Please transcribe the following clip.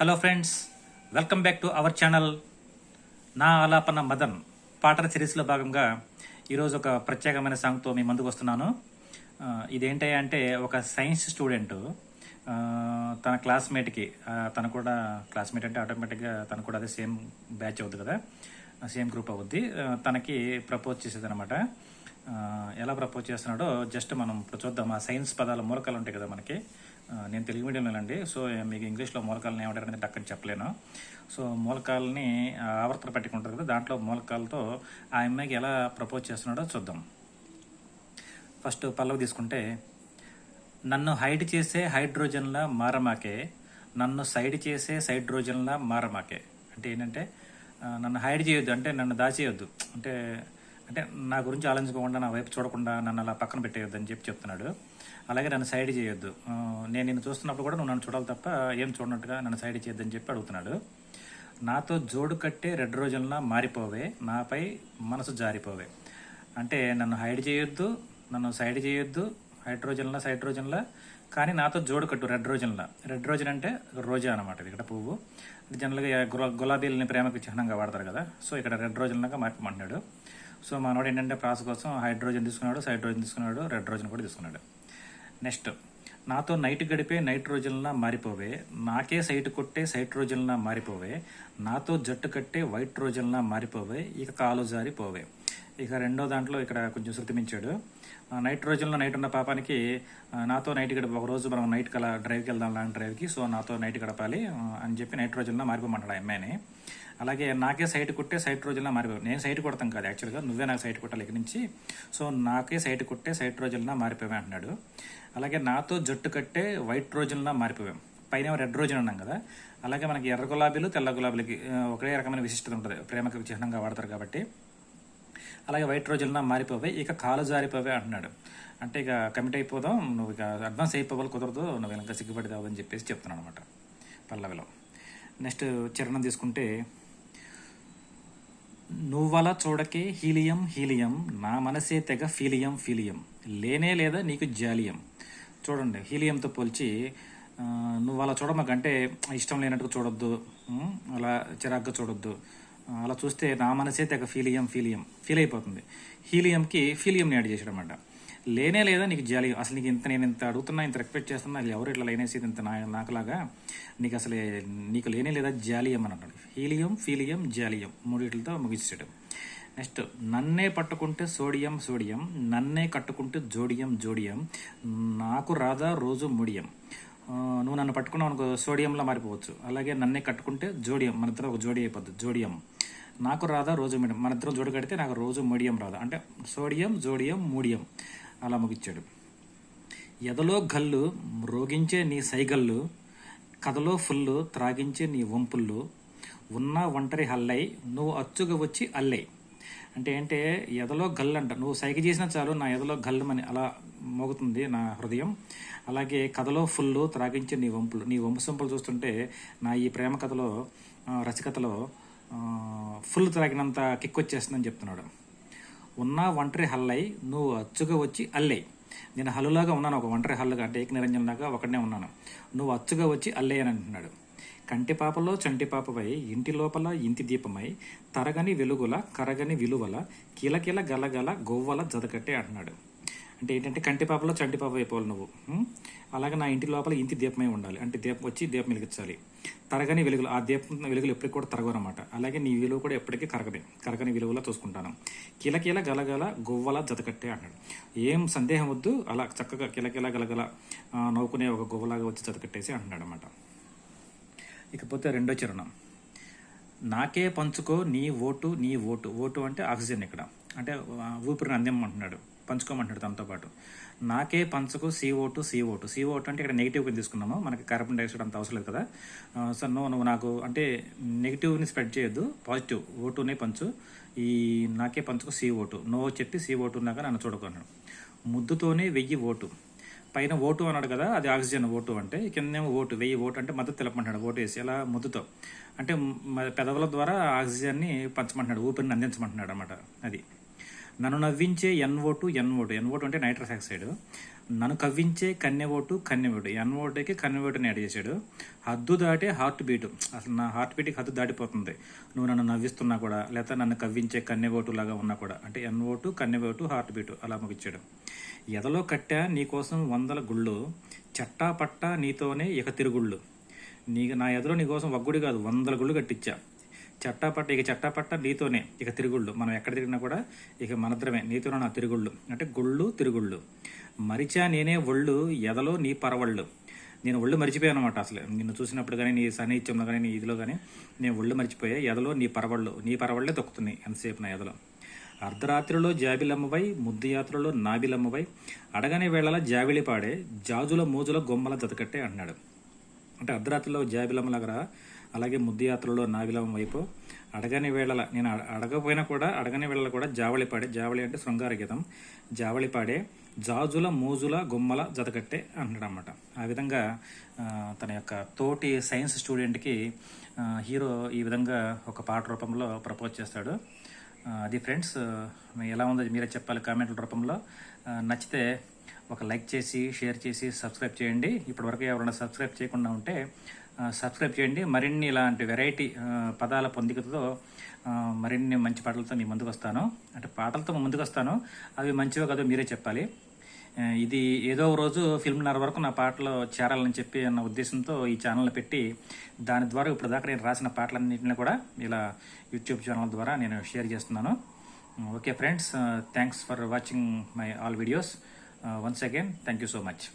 Hello friends welcome back to our channel నా ఆలాపన మదన్ పాటల సిరీస్లో భాగంగా ఈరోజు ఒక ప్రత్యేకమైన సాంగ్తో మీ ముందుకు వస్తున్నాను. ఆ, ఇదేంటి అంటే ఒక సైన్స్ స్టూడెంట్ తన క్లాస్మేట్కి తన తను కూడా క్లాస్మేట్ అంటే ఆటోమేటిక్గా తను కూడా అదే సేమ్ బ్యాచ్ అవుద్ది కదా సేమ్ గ్రూప్ అవుద్ది. తనకి ప్రపోజ్ చేసేది అనమాట ఎలా ప్రపోజ్ చేస్తున్నాడో జస్ట్ మనం ఇప్పుడు చూద్దాం. ఆ సైన్స్ పదాల మూలకాలు ఉంటాయి కదా మనకి. నేను తెలుగు మీడియంలో అండి సో మీకు ఇంగ్లీష్లో మూలకాలను ఏమంటారు అనేది టక్కని చెప్పలేను. సో మూలకాలని ఆవర్తన పెట్టుకుంటారు కదా దాంట్లో మూలకాలతో ఆ అమ్మాయికి ఎలా ప్రపోజ్ చేస్తున్నాడో చూద్దాం. ఫస్ట్ పల్లవి తీసుకుంటే నన్ను హైడ్ చేసే హైడ్రోజన్లా మారమాకే నన్ను సైడ్ చేసే సైడ్రోజన్లా మారమాకే. అంటే ఏంటంటే నన్ను హైడ్ చేయొద్దు అంటే నన్ను దాచేయొద్దు. అంటే అంటే నా గురించి ఆలోచించకుండా నా వైపు చూడకుండా నన్ను అలా పక్కన పెట్టేయొద్దు అని చెప్పి చెప్తున్నాడు. అలాగే నన్ను సైడ్ చేయొద్దు. నేను నిన్ను చూస్తున్నప్పుడు కూడా నువ్వు నన్ను చూడాలి తప్ప ఏం చూడనట్టుగా నన్ను సైడ్ చేయొద్దని చెప్పి అడుగుతున్నాడు. నాతో జోడు కట్టే రెడ్ రోజుల్లా మారిపోవే నాపై మనసు జారిపోవే. అంటే నన్ను హైడ్ చేయొద్దు నన్ను సైడ్ చేయొద్దు హైడ్రోజన్లా సైడ్రోజన్లా కానీ నాతో జోడు కట్టు రెడ్ రోజన్లా రెడ్ రోజన్ అంటే రోజా అనమాట ఇది ఇక్కడ పువ్వు. జనరల్గా గులా గులాబీలని ప్రేమకు చిహ్నంగా వాడతారు కదా. సో ఇక్కడ రెడ్ రోజన్లాగా మార్పమంటున్నాడు. సో మనోడు ఏంటంటే ప్రాస కోసం హైడ్రోజన్ తీసుకున్నాడు సైడ్రోజన్ తీసుకున్నాడు రెడ్ రోజన్ కూడా తీసుకున్నాడు. నెక్స్ట్ నాతో నైట్ గడిపే నైట్రోజన్లా మారిపోవే నాకే సైట్ కొట్టే సైట్రోజన్లా మారిపోవే నాతో జట్టు కట్టే వైట్ రోజన్లా మారిపోవే ఇక కాలు జారిపోవే ఇక రెండో దాంట్లో ఇక్కడ కొంచెం శృతిమించాడు. నైట్రోజన్లో నైట్ ఉన్న పాపానికి నాతో నైట్ గడప ఒక రోజు మనం నైట్ కల డ్రైవ్కి వెళ్దాం లాంటి డ్రైవ్కి సో నాతో నైట్ గడపాలి అని చెప్పి నైట్రోజన్లో మారిపోమంటాడు ఆ అమ్మాయిని. అలాగే నాకే సైట్ కొట్టే సైట్ రోజుల్లో మారిపోయి నేను సైట్ కొడతాం కాదు యాక్చువల్గా. నువ్వే నాకు సైట్ కొట్టాలి ఇక్కడి నుంచి. సో నాకే సైట్ కొట్టే సైట్ రోజులన మారిపోయాం అంటున్నాడు. అలాగే నాతో జట్టు కట్టే వైట్ రోజులన మారిపోయాం. పైన రెడ్ రోజులు అన్నాం కదా. అలాగే మనకి ఎర్ర గులాబీలు తెల్ల గులాబీలకి ఒకే రకమైన విశిష్టత ఉంటుంది. ప్రేమకు చిహ్నంగా వాడతారు కాబట్టి. అలాగే వైట్ రోజులన్నా మారిపోవే ఇక కాలు జారిపోవే అంటున్నాడు. అంటే ఇక కమిట్ అయిపోదాం. నువ్వు ఇక అడ్వాన్స్ అయిపోవాలి కుదరదు. నువ్వు ఇంకా సిగ్గుపడిదావు అని చెప్పేసి చెప్తున్నాను అనమాట పల్లవిలో. నెక్స్ట్ చరణం తీసుకుంటే నువ్వల చూడకే హీలియం హీలియం నా మనసే తెగ ఫీలియం ఫీలియం. లేనే లేదా నీకు జాలియం. చూడండి హీలియంతో పోల్చి నువ్వు అలా చూడమాకంటే ఇష్టం లేనట్టుగా చూడొద్దు. అలా చిరాగ్గా చూడొద్దు. అలా చూస్తే నా మనసే తెగ ఫీలియం ఫీలియం ఫీల్ అయిపోతుంది. హీలియంకి ఫీలియంని యాడ్ చేసాడమాట లేనే లేదా నీకు జాలి? అసలు నీకు ఇంత నేను ఇంత అడుగుతున్నా ఇంత రిక్వెస్ట్ చేస్తున్నా అసలు ఎవరు ఇట్లా లేనేసి ఇంత నా నాకులాగా? నీకు అసలు నీకు లేనే లేదా జాలియం అని అంటాడు? హీలియం ఫీలియం జాలియం మూడిటితో ముగించడం నెక్స్ట్ నన్నే పట్టుకుంటే సోడియం సోడియం నన్నే కట్టుకుంటే జోడియం జోడియం నాకు రాదా రోజు ముడియం. నువ్వు నన్ను పట్టుకున్నావు అనుకో సోడియంలా మారిపోవచ్చు. అలాగే నన్నే కట్టుకుంటే జోడియం మన ఇద్దరు ఒక జోడి అయిపోద్ది జోడియం. నాకు రాదా రోజు మీడియం. మన ఇద్దరం జోడి కడితే నాకు రోజు మీడియం రాదా అంటే సోడియం జోడియం మూడియం. అలా ముగించాడు ఎదలో గల్లు రోగించే నీ సైగళ్ళు కథలో ఫుల్లు త్రాగించే నీ వంపుళ్ళు ఉన్న ఒంటరి హల్లై నువ్వు అచ్చుగా వచ్చి అల్లై. అంటే ఏంటే ఎదలో గల్లు అంట నువ్వు సైగ చేసినా చాలు నా ఎదలో గల్లమని అలా మోగుతుంది నా హృదయం. అలాగే కథలో ఫుల్లు త్రాగించే నీ వంపులు నీ వంపు సొంపులు చూస్తుంటే నా ఈ ప్రేమ కథలో రసికథలో ఫుల్ త్రాగినంత కిక్ వచ్చేస్తుందని చెప్తున్నాడు. ఉన్న ఒంటరి హల్లై నువ్వు అచ్చుగా వచ్చి అల్లై నేను హల్లులాగా ఉన్నాను ఒక ఒంటరి హల్లుగా అంటే ఏక నిరంజనలాగా ఒకనే ఉన్నాను. నువ్వు అచ్చుగా వచ్చి అల్లే అని అంటున్నాడు. కంటి పాపలో చంటి ఇంటి లోపల ఇంటి దీపమై తరగని వెలుగుల కరగని విలువల కిలకిల గలగల గొవ్వల జతకట్టే అంటున్నాడు. అంటే ఏంటంటే కంటి పాపలో చంటి పాప అయిపోవాలి నువ్వు. అలాగే నా ఇంటి లోపల ఇంటి దీపమై ఉండాలి. అంటే దీపం వచ్చి దీపం వెలిగించాలి. తరగని వెలుగులు ఆ దీపం వెలుగులు ఎప్పటికి కూడా తరగవనమాట. అలాగే నీ విలువ కూడా ఎప్పటికీ కరగదే కరగని విలువలా చూసుకుంటాను. కిలకిల గలగల గువ్వల జతకట్టే అన్నాడు. ఏం సందేహం వద్దు అలా చక్కగా కిలకిల గలగల నవ్వుకునే ఒక గువ్వలాగా వచ్చి జతకట్టేసి అంటున్నాడు అనమాట ఇకపోతే రెండో చరణం. నాకే పంచుకో నీ ఓటు నీ ఓటు. ఓటు అంటే ఆక్సిజన్ ఇక్కడ. అంటే ఊపిరిని అందిమ్మంటున్నాడు. పంచుకోమంటున్నాడు తనతో పాటు. నాకే పంచకు C two C two C two అంటే ఇక్కడ నెగిటివ్ తీసుకున్నాము. మనకి కార్బన్ డైఆక్సైడ్ అంత అవసరం లేదు కదా. సో నువ్వు నువ్వు నాకు అంటే నెగిటివ్ని స్ప్రెడ్ చేయొద్దు. పాజిటివ్ ఓటునే పంచు. ఈ నాకే పంచకు సి ఓటు నో చెప్పి సిఓ టూ ఉన్నాక నన్ను చూడుకున్నాడు. ముద్దుతోనే వెయ్యి ఓటు పైన ఓటు అన్నాడు కదా అది ఆక్సిజన్ ఓటు అంటే కిందేమో ఓటు వెయ్యి ఓటు అంటే మద్దతు తెలపమంటాడు ఓటు వేసి. అలా ముద్దుతో. అంటే పెదవుల ద్వారా ఆక్సిజన్ని పంచమంటున్నాడు. ఊపిరిని అందించమంటున్నాడు అనమాట అది. నన్ను నవ్వించే NO two NO two NO two అంటే నైట్రస్ ఆక్సైడ్. నన్ను కవ్వించే కన్నె ఓటు కన్నె ఓటు. ఎన్ ఓటుకి కన్నె ఓటుని యాడ్ చేశాడు. హద్దు దాటే హార్ట్ బీటు. అసలు నా హార్ట్ బీట్కి హద్దు దాటిపోతుంది. నువ్వు నన్ను నవ్విస్తున్నా కూడా లేదా నన్ను కవ్వించే కన్నె ఓటు లాగా ఉన్నా కూడా. అంటే ఎన్ ఓటు కన్నె ఓటు హార్ట్ బీటు అలా ముగిచ్చాడు ఎదలో కట్టా నీకోసం వందల గుళ్ళు చట్టా పట్టా నీతోనే ఇక తిరుగుళ్ళు. నీ నా ఎదలో నీకోసం ఒగ్గుడి కాదు వందల గుళ్ళు కట్టించా. చట్టాపట్ట ఇక చట్టాపట్ట నీతోనే. ఇక తిరుగుళ్ళు. మనం ఎక్కడ తిరిగినా కూడా ఇక మనద్రమే నీతోనే నా తిరుగుళ్ళు. అంటే గుళ్ళు తిరుగుళ్ళు. మరిచా నేనే ఒళ్ళు ఎదలో నీ పరవళ్ళు. నేను ఒళ్ళు మర్చిపోయాను అనమాట అసలు. నిన్ను చూసినప్పుడు కానీ నీ సన్నిహిత్యంలో కానీ నీ ఇదిలో కానీ నేను ఒళ్ళు మర్చిపోయా. ఎదలో నీ పరవళ్ళు. నీ పరవళ్ళే దొక్కుతున్నాయి ఎంతసేపు నా ఎదలో. అర్ధరాత్రిలో జాబిలమ్మవై ముద్దు యాత్రలో నాబిలమ్మవై అడగని వేళల జాబిలి పాడే జాజుల మూజుల గొమ్మల జతకట్టే అన్నాడు. అంటే అర్ధరాత్రిలో జాబిలమ్మలాగా అలాగే ముద్దుయాత్రలో నావిలం వైపు అడగని వేళల నేను అడగపోయినా కూడా అడగని వేళల కూడా జావళి పాడే జావళి అంటే శృంగార గీతం జావళి పాడే జాజుల మూజుల గుమ్మల జతకట్టే అంటాడు అనమాట ఆ విధంగా తన యొక్క తోటి సైన్స్ స్టూడెంట్కి హీరో ఈ విధంగా ఒక పాట రూపంలో ప్రపోజ్ చేస్తాడు. అది ఫ్రెండ్స్ ఎలా ఉందో మీరే చెప్పాలి కామెంట్ల రూపంలో. నచ్చితే ఒక లైక్ చేసి షేర్ చేసి సబ్స్క్రైబ్ చేయండి. ఇప్పటివరకు ఎవరైనా సబ్స్క్రైబ్ చేయకుండా ఉంటే సబ్స్క్రైబ్ చేయండి. మరిన్ని ఇలాంటి వెరైటీ పదాల పొందికతో మరిన్ని మంచి పాటలతో మీ ముందుకు వస్తాను. అంటే పాటలతో ముందుకు వస్తాను. అవి మంచివో కాదో మీరే చెప్పాలి. ఇది ఏదో రోజు రోజు ఫిల్మ్నర్ వరకు నా పాటలు చేరాలని చెప్పి అన్న ఉద్దేశంతో ఈ ఛానల్ పెట్టి దాని ద్వారా ఇప్పుడు దాకా నేను రాసిన పాటలన్నింటినీ కూడా ఇలా యూట్యూబ్ ఛానల్ ద్వారా నేను షేర్ చేస్తున్నాను. Okay friends thanks for watching my all videos once again thank you so much